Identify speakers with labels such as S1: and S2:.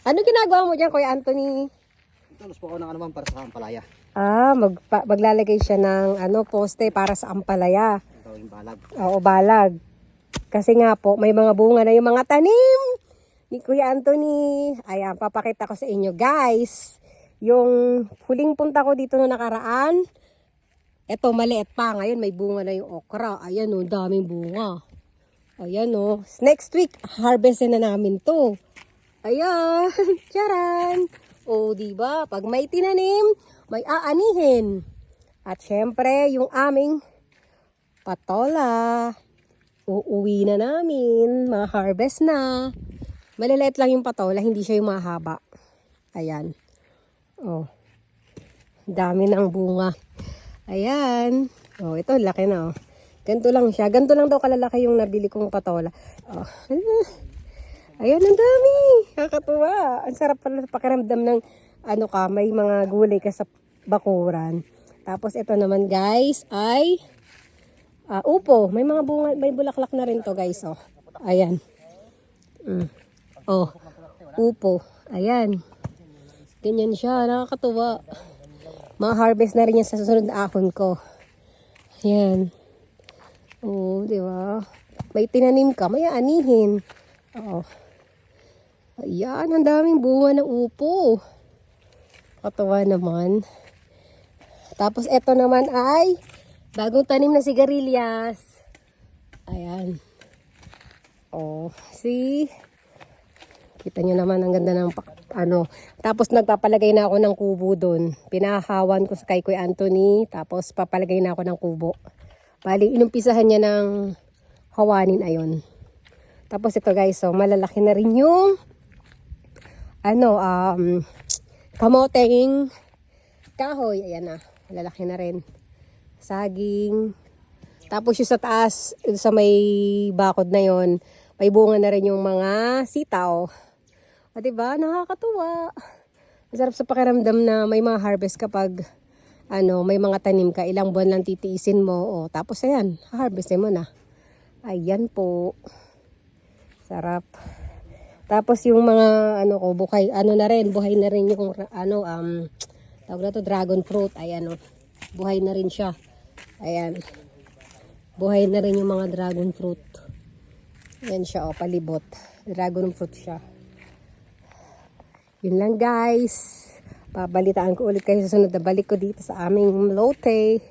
S1: Ano ginagawa mo dyan, Kuya Anthony?
S2: Tulos po ako ng ano ma'am para sa kampalaya.
S1: Ah, magpa- maglalagay siya ng ano, poste para sa ampalaya.
S2: Gawing balag.
S1: Oo, balag. Kasi nga po, may mga bunga na yung mga tanim ni Kuya Anthony. Ayan, papakita ko sa inyo, guys. Yung huling punta ko dito no nakaraan, eto maliit pa. Ngayon may bunga na yung okra. Ayan o, daming bunga. Ayan o. Next week, harvestin na namin to. Ayan, charan. O, di ba? Pag may tinanim, may aanihin. At syempre, yung aming patola. Uuwi na namin. Mga harvest na. Maliliit lang yung patola, hindi siya yung mahaba. Ayan. Oh. Dami ng bunga. Ayan. Oh, ito laki na oh. Ganito lang siya. Ganito lang daw kalalaki yung nabili kong patola. Oh. Ayan, ang dami. Kakatuwa. Ang sarap pala pakiramdam ng ano ka, may mga gulay ka sa bakuran. Tapos ito naman guys ay ah, upo. May mga bunga, may bulaklak na rin to guys. Oh. Ayan. Mm. Oh. Upo. Ayan. Ganyan siya. Nakakatuwa. Ma-harvest na rin yan sa susunod na ahon ko. Ayan. Oo, di ba? May tinanim ka, may anihin. Oo. Ayan, ang daming bunga ng upo. Katuwa naman. Tapos ito naman ay bagong tanim na sigarilyas. Ayan. Oh, see? Kita nyo naman ang ganda ng ano. Tapos nagpapalagay na ako ng kubo doon. Pinahawan ko sa kay Kuya Anthony. Tapos papalagay na ako ng kubo. Bali, inumpisahan niya ng hawanin ayon. Tapos ito guys, so malalaki na rin yung ano, um, kamoteng kahoy. Ayan na, malalaki na rin. Saging. Tapos yung sa taas, yung sa may bakod na yon may bunga na rin yung mga sitaw. O diba, nakakatuwa. Masarap sa pakiramdam na may mga harvest kapag ano, may mga tanim ka, ilang buwan lang titiisin mo. O, tapos ayan, harvestin mo na. Ayan po. Sarap. Tapos yung mga ano ko, buhay, ano na rin, buhay na rin yung ano, um, tawag na to, dragon fruit. Ayan o. Buhay na rin siya. Ayan. Buhay na rin yung mga dragon fruit. Ayan siya o, palibot. Dragon fruit siya. Yun lang guys. Babalitaan ko ulit kayo sa sunod na balik ko dito sa aming lote.